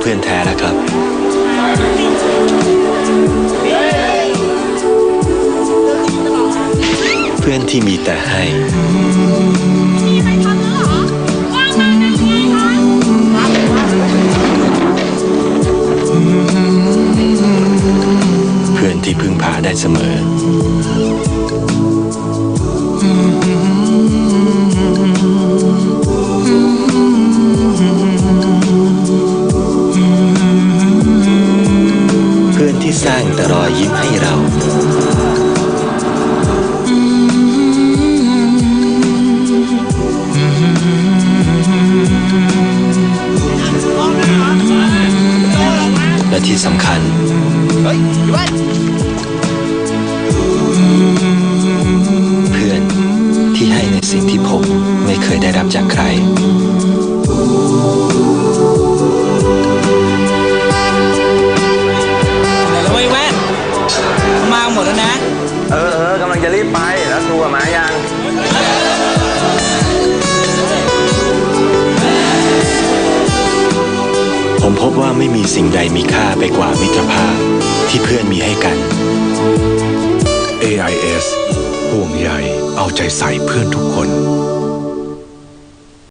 เพื่อนแท้แล้วครับ เพื่อนที่มีแต่ให้ เพื่อนที่พึ่งพาได้เสมอ ที่สร้างแต่รอยยิ้มให้เราและที่สำคัญ เพื่อนที่ให้ในสิ่งที่ผมไม่เคยได้รับจากใคร รีบไป แล้วทัวหมายังผมพบว่าไม่มีสิ่งใดมีค่าไปกว่ามิตรภาพที่เพื่อนมีให้กัน AIS ห่วงใยเอาใจใส่เพื่อนทุกคน